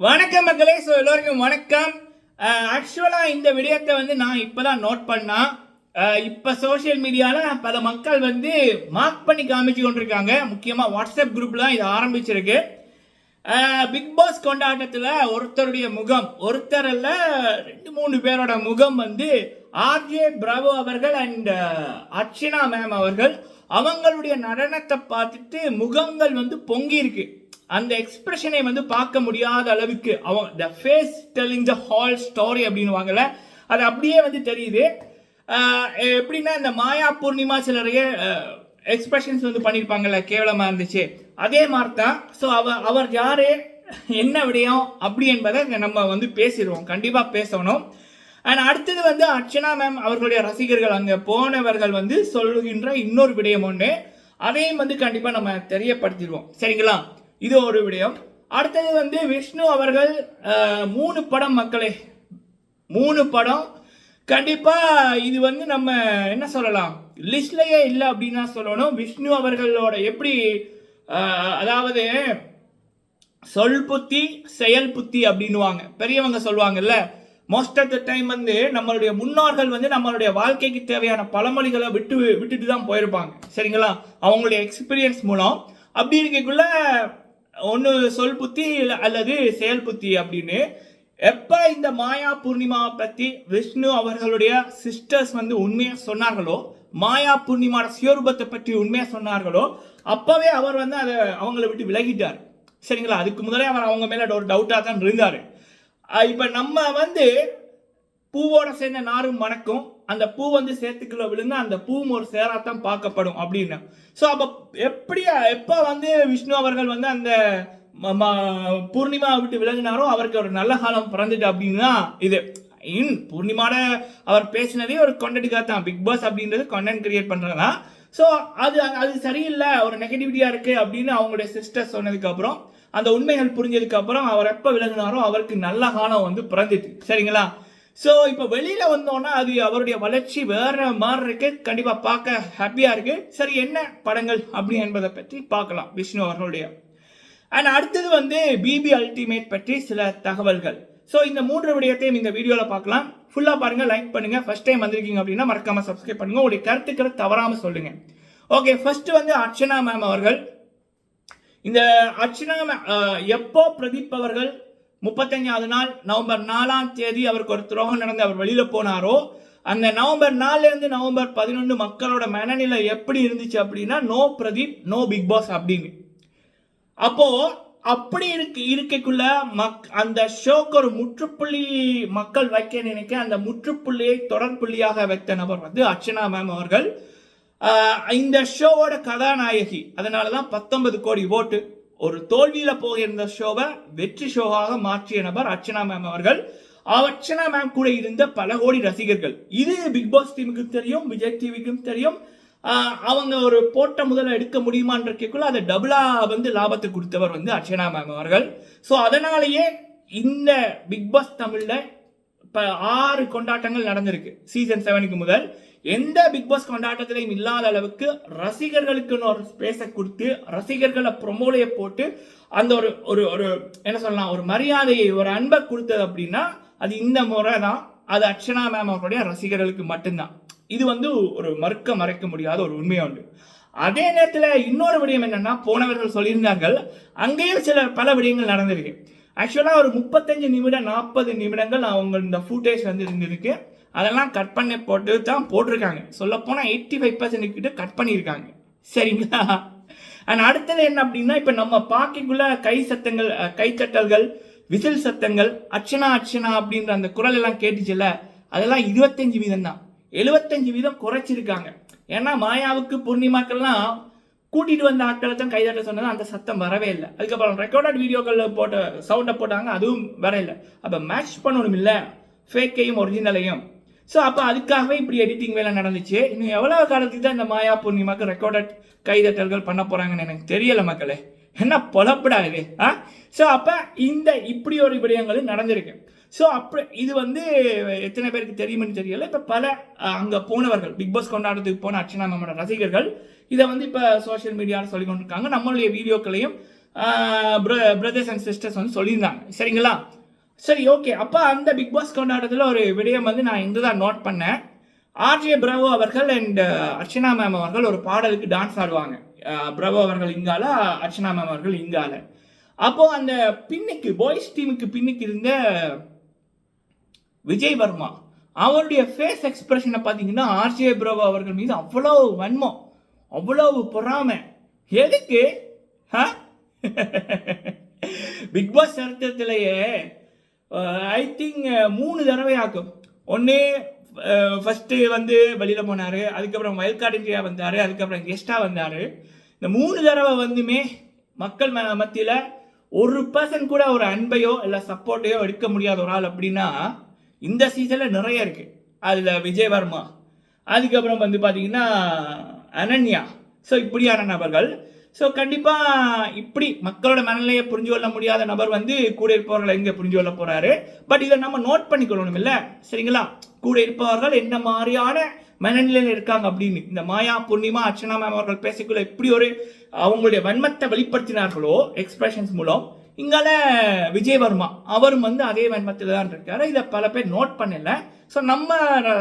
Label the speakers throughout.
Speaker 1: வணக்கம் மக்களே. ஸோ எல்லோருக்கும் வணக்கம். ஆக்சுவலாக இந்த விடயத்தை வந்து நான் இப்போ தான் நோட் பண்ணா இப்போ சோஷியல் மீடியாவில் பல மக்கள் வந்து மார்க் பண்ணி காமிச்சு கொண்டிருக்காங்க. முக்கியமாக வாட்ஸ்அப் குரூப்பில் தான் இது ஆரம்பிச்சிருக்கு. பிக் பாஸ் கொண்டாட்டத்தில் ஒருத்தருடைய முகம் ஒருத்தர் அல்ல ரெண்டு மூணு பேரோட முகம் வந்து ஆர்ஜே பிரபு அவர்கள் அண்ட் அர்ச்சனா மேம் அவர்கள் அவங்களுடைய நடனத்தை பார்த்துட்டு முகங்கள் வந்து பொங்கியிருக்கு. அந்த எக்ஸ்பிரஷனை வந்து பார்க்க முடியாத அளவுக்கு அவங்க the face telling the whole story அப்படின்னு வாங்கல அது அப்படியே வந்து தெரியுது. எப்படின்னா இந்த மாயா பூர்ணிமா சிலரையே எக்ஸ்பிரஷன்ஸ் வந்து பண்ணியிருப்பாங்கல்ல கேவலமாக இருந்துச்சு. அதே மாதிரி தான் ஸோ அவ அவர் யார் என்ன விடயம் அப்படி என்பதை நம்ம வந்து பேசிடுவோம். கண்டிப்பாக பேசணும். அண்ட் அடுத்தது வந்து அர்ச்சனா மேம் அவர்களுடைய ரசிகர்கள் அங்கே போனவர்கள் வந்து சொல்லுகின்ற இன்னொரு விடயம் ஒன்று அதையும் வந்து கண்டிப்பாக நம்ம தெரியப்படுத்திடுவோம். சரிங்களா? இது ஒரு விடயம். அடுத்தது வந்து விஷ்ணு அவர்கள் மூணு படம் மக்களே. மூணு படம். கண்டிப்பாக இது வந்து நம்ம என்ன சொல்லலாம்? லிஸ்ட்லேயே இல்லை அப்படின்னு தான் சொல்லணும். விஷ்ணு அவர்களோட எப்படி அதாவது சொல் புத்தி செயல் புத்தி அப்படின்னுவாங்க. பெரியவங்க சொல்லுவாங்கல்ல மோஸ்ட் ஆஃப் த டைம் வந்து நம்மளுடைய முன்னோர்கள் வந்து நம்மளுடைய வாழ்க்கைக்கு தேவையான பழமொழிகளை விட்டு விட்டுட்டு தான் போயிருப்பாங்க. சரிங்களா? அவங்களுடைய எக்ஸ்பீரியன்ஸ் மூலம். அப்படி இருக்கக்குள்ள ஒன்று சொல் புத்தி அல்லது செயல் புத்தி அப்படின்னு. எப்போ இந்த மாயா பூர்ணிமாவை பற்றி விஷ்ணு அவர்களுடைய சிஸ்டர்ஸ் வந்து உண்மையை சொன்னார்களோ மாயா பூர்ணிமாவோட சுயரூபத்தை பற்றி உண்மையை சொன்னார்களோ அப்போவே அவர் வந்து அதை அவங்கள விட்டு விலகிட்டார். சரிங்களா? அதுக்கு முதலே அவர் அவங்க மேலே ஒரு டவுட்டாக தான் இருந்தார். இப்போ நம்ம வந்து பூவோட சேர்ந்த நாரும் மணக்கும். அந்த பூ வந்து சேத்துக்குள்ள விழுந்து அந்த பூவும் ஒரு சேராத்தான் பார்க்கப்படும் அப்படின்னு. ஸோ அப்போ எப்படி எப்போ வந்து விஷ்ணு அவர்கள் வந்து அந்த ம- பூர்ணிமா விட்டு விலகினாரோ அவருக்கு ஒரு நல்ல காலம் பிறந்துட்டு அப்படின்னா இது. இன் பூர்ணிமாட அவர் பேசினதே ஒரு கொண்டடிக்காக தான். பிக் பாஸ் அப்படின்றது கண்டென்ட் கிரியேட் பண்ணுறதா ஸோ அது அது சரியில்லை. ஒரு நெகட்டிவிட்டியாக இருக்குது அப்படின்னு அவங்களுடைய சிஸ்டர் சொன்னதுக்கப்புறம் அந்த உண்மைகள் புரிஞ்சதுக்கப்புறம் அவர் எப்போ விலகினாரோ அவருக்கு நல்ல காலம் வந்து பிறந்துட்டு சரிங்களா? ஸோ இப்போ வெளியில் வந்தோன்னா அது அவருடைய வளர்ச்சி வேற மாதிரி இருக்கு. கண்டிப்பாக பார்க்க ஹாப்பியாக இருக்கு. சரி என்ன படங்கள் அப்படி என்பதை பற்றி பார்க்கலாம். விஷ்ணு அவர்களுடைய. அண்ட் அடுத்தது வந்து பிபி அல்டிமேட் பற்றி சில தகவல்கள். ஸோ இந்த மூன்று விடயத்தையும் இந்த வீடியோவில் பார்க்கலாம். ஃபுல்லாக பாருங்கள் லைக் பண்ணுங்கள் ஃபர்ஸ்ட் டைம் வந்திருக்கீங்க அப்படின்னா மறக்காமல் சப்ஸ்கிரைப் பண்ணுங்கள் உங்களுடைய கருத்துக்களை தவறாமல் சொல்லுங்கள் ஓகே ஃபர்ஸ்ட் வந்து அர்ச்சனா மேம் அவர்கள். இந்த அர்ச்சனா மே- எப்போ பிரதீப் அவர்கள் முப்பத்தஞ்சாவது நாள் நவம்பர் நாலாம் தேதி அவருக்கு ஒரு துரோகம் நடந்து அவர் வெளியில் போனாரோ அந்த நவம்பர் நாலுலேருந்து நவம்பர் பதினொன்று மக்களோட மனநிலை எப்படி இருந்துச்சு அப்படின்னா no Pradeep no Bigg Boss அப்படின்னு. அப்போது அப்படி இருக்கு இருக்கக்குள்ள மக் அந்த ஷோக்கு ஒரு முற்றுப்புள்ளி மக்கள் வைக்க நினைக்க அந்த முற்றுப்புள்ளியை தொடர்புள்ளியாக வைத்த நபர் வந்து அர்ச்சனா மேம் அவர்கள். இந்த ஷோவோட கதாநாயகி. அதனால தான் பத்தொன்பது கோடி ஓட்டு. ஒரு தோல்வியில போகிருந்த ஷோவை வெற்றி ஷோவாக மாற்றிய நபர் அர்ச்சனா மேம் அவர்கள். அர்ச்சனா மேம் கூட இருந்த பல கோடி ரசிகர்கள். இது பிக் பாஸ் டீமுக்கு தெரியும் விஜய் டிவிக்கும் தெரியும். அவங்க ஒரு போட்ட முதல்ல எடுக்க முடியுமான்ற கேட்குள்ள அதை டபுளா வந்து லாபத்தை கொடுத்தவர் வந்து அர்ச்சனா மேம் அவர்கள். ஸோ அதனாலேயே இந்த பிக் பாஸ் தமிழ்ல இப்போ ஆறு கொண்டாட்டங்கள் நடந்திருக்கு. சீசன் செவனுக்கு முதல். எந்த பிக் பாஸ் கொண்டாட்டத்திலையும் இல்லாத அளவுக்கு ரசிகர்களுக்குன்னு ஒரு ஸ்பேஸை கொடுத்து ரசிகர்களை ப்ரொமோலையை போட்டு அந்த ஒரு ஒரு ஒரு என்ன சொல்லலாம் ஒரு மரியாதையை ஒரு அன்பை கொடுத்தது அப்படின்னா அது இந்த முறை தான். அது அர்ச்சனா மேம் அவருடைய ரசிகர்களுக்கு மட்டும்தான். இது வந்து ஒரு மறுக்க மறைக்க முடியாத ஒரு உண்மையா உண்டு. அதே நேரத்தில் இன்னொரு விடயம் என்னன்னா போனவர்கள் சொல்லியிருந்தார்கள் அங்கேயும் சில பல விடயங்கள் நடந்திருக்கு. ஆக்சுவலாக ஒரு முப்பத்தஞ்சு நிமிடம் நாற்பது நிமிடங்கள் அவங்க இந்த ஃபுட்டேஜ் வந்து இருந்திருக்கு. அதெல்லாம் கட் பண்ணி போட்டு தான் போட்டிருக்காங்க. சொல்லப்போனால் எயிட்டி ஃபைவ் பர்சன்ட் கிட்ட கட் பண்ணியிருக்காங்க. சரிங்களா? அண்ட் அடுத்தது என்ன அப்படின்னா இப்போ நம்ம பாக்கிக்குள்ள கை சத்தங்கள் கைத்தட்டல்கள் விசில் சத்தங்கள் அர்ச்சனா அர்ச்சனா அப்படின்ற அந்த குரல் எல்லாம் கேட்டுச்சுல அதெல்லாம் இருபத்தஞ்சு வீதம் தான். எழுபத்தஞ்சு வீதம் குறைச்சிருக்காங்க. ஏன்னா மாயாவுக்கு பூர்ணிமாக்கள்லாம் கூட்டிட்டு வந்த ஆட்களை தான் கைதட்ட சொன்னது அந்த சத்தம் வரவே இல்லை. அதுக்கப்புறம் ரெக்கார்டட் வீடியோக்களில் போட்ட சவுண்டை போட்டாங்க அதுவும் வர இல்லை. அப்போ மேட்ச் பண்ணணும் இல்லை ஃபேக்கையும் ஒரிஜினலையும் ஸோ அப்போ அதுக்காகவே இப்படி எடிட்டிங் வேலை நடந்துச்சு. இன்னும் எவ்வளோ காலத்துக்கு தான் இந்த மாயா பூர்ணிமாக்கு ரெக்கார்டட் கைதட்டல்கள் பண்ண போகிறாங்கன்னு எனக்கு தெரியலை மக்களே. என்ன பொழப்படா இது ஆ? ஸோ அப்போ இந்த இப்படி ஒரு விடயங்களும் நடந்திருக்கு. ஸோ அப்படி இது வந்து எத்தனை பேருக்கு தெரியும்னு தெரியல. இப்போ பல அங்கே போனவர்கள் பிக் பாஸ் கொண்டாடுறதுக்கு போன அர்ச்சனா மேமோட ரசிகர்கள் இதை வந்து இப்போ சோஷியல் மீடியாவில் சொல்லி கொண்டிருக்காங்க. நம்மளுடைய வீடியோக்களையும் பிரதர்ஸ் அண்ட் சிஸ்டர்ஸ் வந்து சொல்லியிருந்தாங்க. சரிங்களா? சரி ஓகே அப்போ அந்த பிக் பாஸ் கொண்டாட்டத்தில் ஒரு விடயம் வந்து நான் இந்த தான் நோட் பண்ணேன் ஆர்ஜே பிரபு அவர்கள் அண்ட் அர்ச்சனா மேம் அவர்கள் ஒரு பாடலுக்கு டான்ஸ் ஆடுவாங்க. Uh, அஹ், பிரபு அவர்கள் இங்கால அர்ச்சனா மேம் அவர்கள் இங்கால. அப்போது அந்த பின்னுக்கு பாய்ஸ் டீமுக்கு பின்னுக்கு இருந்த விஜய் வர்மா அவருடைய ஃபேஸ் எக்ஸ்பிரஷனை பார்த்தீங்கன்னா ஆர்ஜே பிரபு அவர்கள் மீது அவ்வளோ வன்மம் அவ்வளோ பொறாமை. எதுக்கு? Bigg pass சரித்திரத்திலேயே I think uh, மூணு தடவை ஆக்கும் ஒன்று ஃபஸ்ட்டு uh, வந்து வெளியில் போனார் அதுக்கப்புறம் வயல்காடு இந்தியா வந்தார் அதுக்கப்புறம் கெஸ்ட்டாக வந்தார். இந்த மூணு தடவை வந்துமே மக்கள் மத்தியில் ஒரு பர்சன் கூட ஒரு அன்பையோ இல்லை சப்போர்ட்டையோ எடுக்க முடியாத ஒரு ஆள் அப்படின்னா இந்த சீசனில் நிறைய இருக்குது அதில் விஜயவர்மா அதுக்கப்புறம் வந்து பார்த்தீங்கன்னா அனன்யா. ஸோ இப்படியான நபர்கள். ஸோ கண்டிப்பாக இப்படி மக்களோட மனநிலையை புரிஞ்சு கொள்ள முடியாத நபர் வந்து கூட இருப்பவர்களை எங்கே புரிஞ்சு கொள்ள போகிறாரு பட் இதை நம்ம நோட் பண்ணிக்கொள்ளணும் இல்லை? சரிங்களா? கூட இருப்பவர்கள் என்ன மாதிரியான மனநிலையில் இருக்காங்க அப்படின்னு? இந்த மாயா பூர்ணிமா அர்ச்சனா மேம் அவர்கள் பேசிக்குள்ள இப்படி ஒரு அவங்களுடைய வன்மத்தை வெளிப்படுத்தினார்களோ எக்ஸ்பிரஷன்ஸ் மூலம் இங்கால விஜயவர்மா அவரும் வந்து அதே வன்மத்தில் தான் இருக்காரு. இதை பல பேர் நோட் பண்ணல. ஸோ நம்ம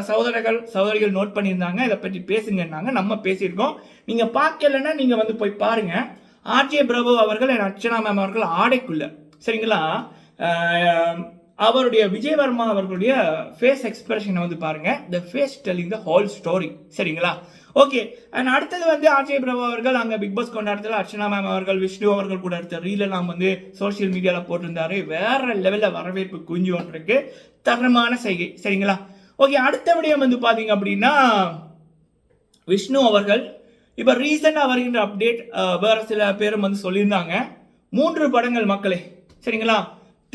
Speaker 1: சகோதரர்கள் சகோதரிகள் நோட் பண்ணியிருந்தாங்க. இதை பற்றி பேசுங்கன்னாங்க. நம்ம பேசியிருக்கோம். நீங்கள் பார்க்கலன்னா நீங்கள் வந்து போய் பாருங்க. ஆர்ஜே பிரபு அவர்கள் என் அர்ச்சனா மேம் அவர்கள் ஆடைக்குள்ள. சரிங்களா? அவருடைய விஜயவர்மா அவர்களுடைய ஃபேஸ் எக்ஸ்பிரஷனை வந்து பாருங்க. The face telling the whole story சரிங்களா? ஓகே அண்ட் அடுத்தது வந்து ஆர்ஜே பிரபு அவர்கள் அங்கே பிக் பாஸ் கொண்டாடத்தில் அர்ச்சனா மேம் அவர்கள் விஷ்ணு அவர்கள் கூட எடுத்த ரீலெல்லாம் வந்து சோஷியல் மீடியாவில் போட்டிருந்தாரு. வேற லெவலில் வரவேற்பு குஞ்சு ஒன்றிருக்கு தரமான செய்கை. சரிங்களா? ஓகே அடுத்த விடயம் வந்து பார்த்தீங்க அப்படின்னா விஷ்ணு அவர்கள் இப்போ ரீசெண்டாக வருகின்ற அப்டேட் வேறு சில பேரும் வந்து சொல்லியிருந்தாங்க. மூன்று படங்கள் மக்களே. சரிங்களா?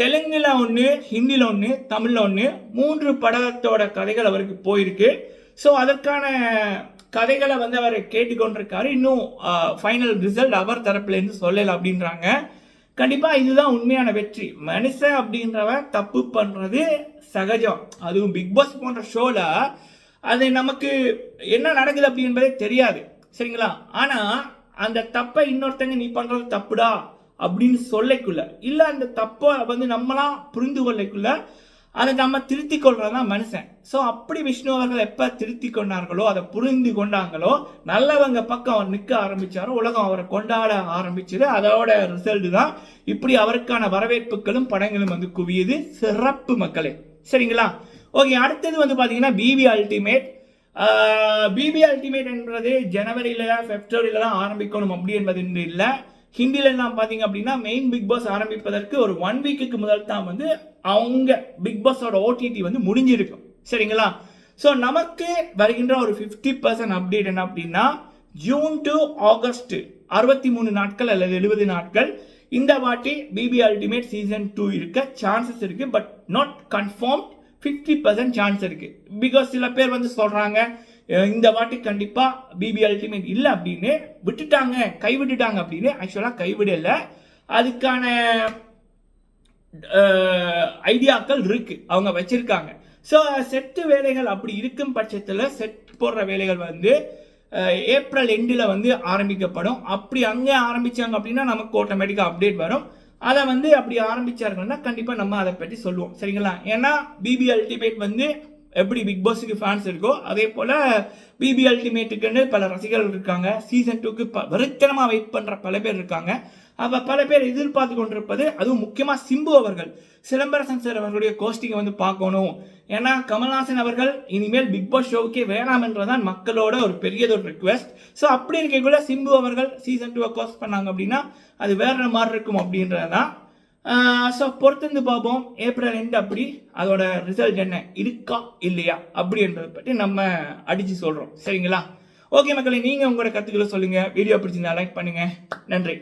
Speaker 1: தெலுங்கில் ஒன்று ஹிந்தியில் ஒன்று தமிழில் ஒன்று மூன்று படத்தோட கதைகள் அவருக்கு போயிருக்கு. ஸோ அதற்கான கதைகளை வந்து அவர் கேட்டுக்கொண்டிருக்காரு இன்னும் ஃபைனல் ரிசல்ட் அவர் தரப்புலேருந்து சொல்லலை அப்படின்றாங்க. கண்டிப்பாக இதுதான் உண்மையான வெற்றி. மனுஷன் அப்படின்றவன் தப்பு பண்ணுறது சகஜம். அதுவும் பிக் பாஸ் போன்ற ஷோவில் அது நமக்கு என்ன நடக்குது அப்படின்றதே தெரியாது. சரிங்களா? ஆனால் அந்த தப்பை இன்னொருத்தங்க நீ பண்ணுறது தப்புடா? அப்படின்னு சொல்லக்குள்ள இல்லை அந்த தப்பை வந்து நம்மளாம் புரிந்து கொள்ளக்குள்ள அதை நம்ம திருத்தி கொள்றதுதான் மனுஷன். ஸோ அப்படி விஷ்ணு அவர்கள் எப்போ திருத்தி கொண்டார்களோ அதை புரிந்து கொண்டாங்களோ நல்லவங்க பக்கம் அவர் நிற்க ஆரம்பித்தாரோ உலகம் அவரை கொண்டாட ஆரம்பிச்சது. அதோட ரிசல்ட் தான் இப்படி அவருக்கான வரவேற்புகளும் படங்களும் வந்து குவியுது. சிறப்பு மக்களே. சரிங்களா? ஓகே அடுத்தது வந்து பார்த்தீங்கன்னா பிபி அல்டிமேட் பிபி அல்டிமேட் என்பது ஜனவரியில் ஃபெப்ரவரியில் தான் ஆரம்பிக்கணும் அப்படி என்பது இல்லை. ஹிந்தில எல்லாம் பார்த்தீங்க அப்படின்னா மெயின் பிக் பாஸ் ஆரம்பிப்பதற்கு ஒரு ஒன் வீக்குக்கு முதல் தான் வந்து அவங்க பிக் பாஸோட ஓடிடி வந்து முடிஞ்சிருக்கும். சரிங்களா? ஸோ நமக்கு வருகின்ற ஒரு ஃபிஃப்டி பர்சன்ட் அப்டேட் என்ன அப்படின்னா ஜூன் டு ஆகஸ்ட் அறுபத்தி மூணு நாட்கள் அல்லது எழுபது நாட்கள். இந்த வாட்டி பிபி அல்டிமேட் சீசன் டூ இருக்க சான்சஸ் இருக்குது but not confirm fifty percent chance இருக்குது பிகாஸ் சில பேர் வந்து சொல்கிறாங்க இந்த வாட்டி கண்டிப்பாக பிபி அல்டிமேட் இல்லை அப்படின்னு விட்டுட்டாங்க கைவிட்டுட்டாங்க அப்படின்னு ஆக்சுவலாக கைவிடலை. அதுக்கான ஐடியாக்கள் இருக்குது அவங்க வச்சுருக்காங்க. ஸோ செட்டு வேலைகள் அப்படி இருக்கும் பட்சத்தில் செட் போடுற வேலைகள் வந்து ஏப்ரல் எண்டில் வந்து ஆரம்பிக்கப்படும். அப்படி அங்கே ஆரம்பிச்சாங்க அப்படின்னா நமக்கு ஆட்டோமேட்டிக்காக அப்டேட் வரும். அதை வந்து அப்படி ஆரம்பிச்சார்கள்னா கண்டிப்பாக நம்ம அதை பற்றி சொல்லுவோம். சரிங்களா? ஏன்னா பிபி அல்டிமேட் வந்து எப்படி பிக் பாஸுக்கு ஃபேன்ஸ் இருக்கோ அதே போல் பிபி அல்டிமேட்டுக்குன்னு பல ரசிகர்கள் இருக்காங்க. சீசன் டூக்கு ப வெறித்தனமாக வெயிட் பண்ணுற பல பேர் இருக்காங்க. அப்போ பல பேர் எதிர்பார்த்து கொண்டிருப்பது அதுவும் முக்கியமாக சிம்பு அவர்கள். சிலம்பரசன் சார் அவர்களுடைய கோஸ்டிங்கை வந்து பார்க்கணும். ஏன்னா கமல்ஹாசன் அவர்கள் இனிமேல் பிக் பாஸ் ஷோவுக்கே வேணாம் என்றதான் மக்களோட ஒரு பெரியதொரு ரிக்வெஸ்ட் ஸோ அப்படி இருக்கக்குள்ள சிம்பு அவர்கள் சீசன் டூவை கோஸ்ட் பண்ணாங்க அப்படின்னா அது வேற மாதிரி இருக்கும் அப்படின்றது தான் ஸோ பொறுத்திருந்து பார்ப்போம். ஏப்ரல் எண்ட் அப்படி அதோட ரிசல்ட் என்ன? இருக்கா இல்லையா? அப்படின்றத பற்றி நம்ம அடித்து சொல்கிறோம் சரிங்களா? ஓகே மக்களே நீங்கள் உங்களோட கருத்துக்களை சொல்லுங்கள் வீடியோ பிடிச்சிருந்தா லைக் பண்ணுங்கள் நன்றி.